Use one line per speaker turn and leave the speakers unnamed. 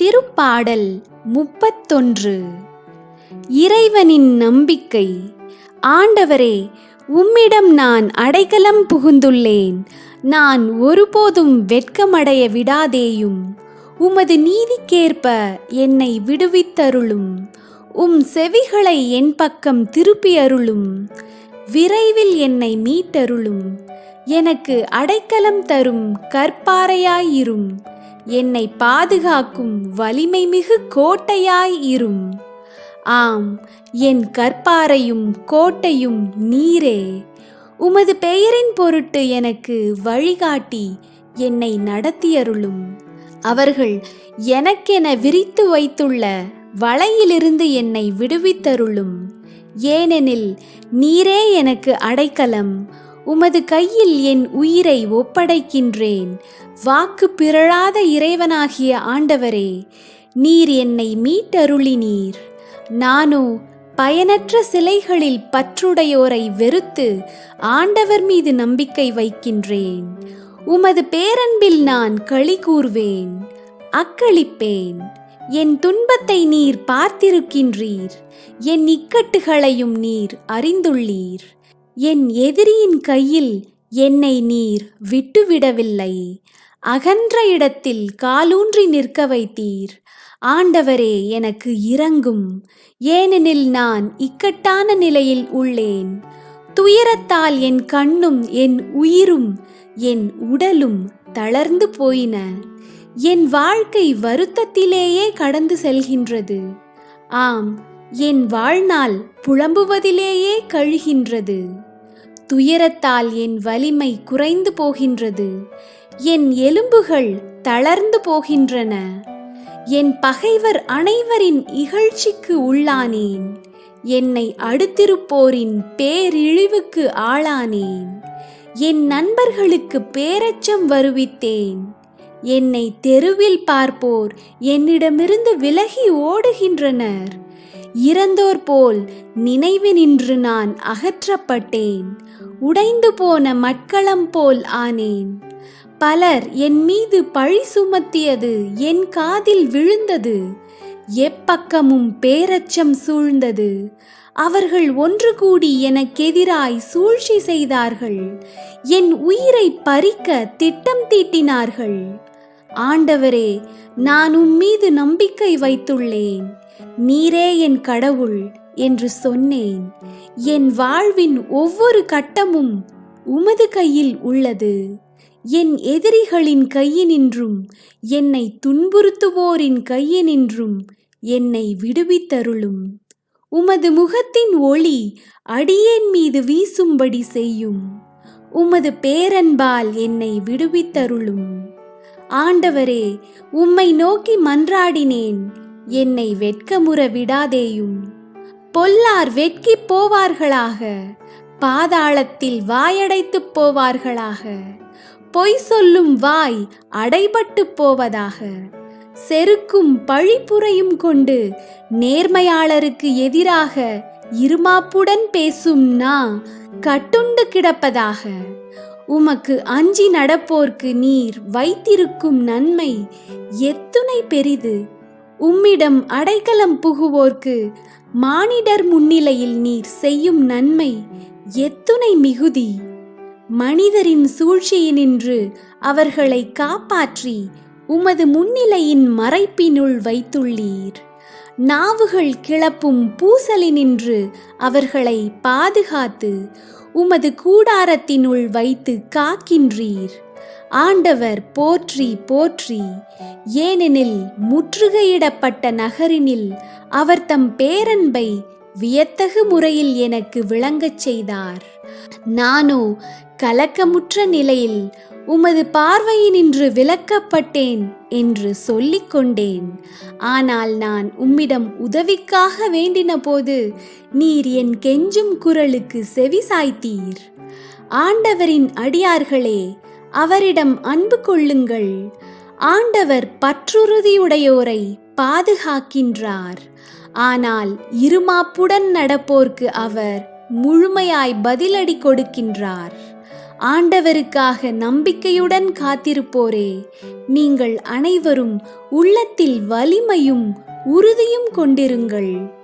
திருப்பாடல் முப்பத்தொன்று. இறைவனின் நம்பிக்கை. ஆண்டவரே உம்மிடம் நான் அடைக்கலம் புகுந்துள்ளேன். நான் ஒருபோதும் வெட்கமடைய விடாதேயும். உமது நீதிக்கேற்ப என்னை விடுவித்தருளும். உம் செவிகளை என் பக்கம் திருப்பி அருளும். விரைவில் என்னை மீட்டருளும். எனக்கு அடைக்கலம் தரும் கற்பாறையாயிரும். என்னை பாதுகாக்கும் வலிமை மிகு கோட்டையாய் இரும். ஆம் என் கற்பாரையும் கோட்டையும் நீரே. உமது பெயரின் பொருட்டு எனக்கு வழிகாட்டி என்னை நடத்தியருளும். அவர்கள் எனக்கென விரித்து வைத்துள்ள வலையிலிருந்து என்னை விடுவித்தருளும். ஏனெனில் நீரே எனக்கு அடைக்கலம். உமது கையில் என் உயிரை ஒப்படைக்கின்றேன். வாக்கு பிறழாத இறைவனாகிய ஆண்டவரே நீர் என்னை மீட்டருளினீர். நானோ பயனற்ற சிலைகளில் பற்றுடையோரை வெறுத்து ஆண்டவர் மீது நம்பிக்கை வைக்கின்றேன். உமது பேரன்பில் நான் களி கூர்வேன் அக்களிப்பேன். என் துன்பத்தை நீர் பார்த்திருக்கின்றீர் என் இக்கட்டுகளையும் நீர் அறிந்துள்ளீர். என் எதிரியின் கையில் என்னை நீர் விட்டுவிடவில்லை. அகன்ற இடத்தில் காலூன்றி நிற்க வைத்தீர் ஆண்டவரே எனக்கு இறங்கும் ஏனெனில் நான் இக்கட்டான நிலையில் உள்ளேன். துயரத்தால் என் கண்ணும் என் உயிரும் என் உடலும் தளர்ந்து போயின. என் வாழ்க்கை வருத்தத்திலேயே கடந்து செல்கின்றது. ஆம் என் வாழ்நாள் புலம்புவதிலேயே கழிகின்றது. துயரத்தால் என் வலிமை குறைந்து போகின்றது. என் எலும்புகள் தளர்ந்து போகின்றன. என் பகைவர் அனைவரின் இகழ்ச்சிக்கு உள்ளானேன். என்னை அடுத்திருப்போரின் பேரிழிவுக்கு ஆளானேன். என் நண்பர்களுக்கு பேரச்சம் வருவித்தேன். என்னை தெருவில் பார்ப்போர் என்னிடமிருந்து விலகி ஓடுகின்றனர். இறந்தோர் போல் நினைவு நின்று நான் அகற்றப்பட்டேன். உடைந்து போன மட்களம் போல் ஆனேன். பலர் என் மீது பழி சுமத்தியது என் காதில் விழுந்தது எப்பக்கமும் பேரச்சம் சூழ்ந்தது. அவர்கள் ஒன்று கூடி எனக்கெதிராய் சூழ்ச்சி செய்தார்கள் என் உயிரை பறிக்க திட்டம் தீட்டினார்கள். ஆண்டவரே நான் உம்மீது நம்பிக்கை வைத்துள்ளேன் நீரே என் கடவுள் என்று சொன்னேன். என் வாழ்வின் ஒவ்வொரு கட்டமும் உமது கையில் உள்ளது. என் எதிரிகளின் கையினின்றும் என்னை துன்புறுத்துவோரின் கையினின்றும் என்னை விடுவித்தருளும். உமது முகத்தின் ஒளி அடியேன் மீது வீசும்படி செய்யும். உமது பேரன்பால் என்னை விடுவித்தருளும். ஆண்டவரே உம்மை நோக்கி மன்றாடினேன் என்னை வெட்கமுற விடாதேயும். பொல்லார் வெட்கி போவார்களாக. பாதாளத்தில் வாயடைத்துப் போவார்களாக. பொய் சொல்லும் வாய் அடைபட்டு போவதாக. செருக்கும் பழிப்புரையும் கொண்டு நேர்மையாளருக்கு எதிராக இருமாப்புடன் பேசும் நா கட்டுண்டு கிடப்பதாக. உமக்கு அஞ்சி நடப்போர்க்கு நீர் வைத்திருக்கும் நன்மை எத்துணை பெரிது. உம்மிடம் அடைக்கலம் புகுவோர்க்கு மானிடர் முன்னிலையில் நீர் செய்யும் நன்மை எத்துணை மிகுதி. மனிதரின் சூழ்ச்சியினின்று அவர்களை காப்பாற்றி உமது முன்னிலையின் மறைப்பினுள் வைத்துள்ளீர். நாவுகள் கிளப்பும் பூசலினின்று அவர்களை பாதுகாத்து உமது கூடாரத்தினுள் வைத்து காக்கின்றீர். ஆண்டவர் போற்றி போற்றி. ஏனெனில் முற்றுகையிடப்பட்ட நகரினில் அவர் தம் பேரன்பை வியத்தகு முறையில் எனக்கு விளங்கச் செய்தார். நானோ கலக்கமுற்ற நிலையில் உமது பார்வையினின்று விலக்கப்பட்டேன் என்று சொல்லிக் கொண்டேன். ஆனால் நான் உம்மிடம் உதவிக்காக வேண்டின போது நீர் என் கெஞ்சும் குரலுக்கு செவி சாய்த்தீர். ஆண்டவரின் அடியார்களே அவரிடம் அன்பு கொள்ளுங்கள். ஆண்டவர் பற்றுறுதியுடையோரை பாதுகாக்கின்றார். ஆனால் இருமாப்புடன் நடப்போர்க்கு அவர் முழுமையாய் பதிலடி கொடுக்கின்றார். ஆண்டவருக்காக நம்பிக்கையுடன் காத்திருப்போரே. நீங்கள் அனைவரும் உள்ளத்தில் வலிமையும் உறுதியும் கொண்டிருங்கள்.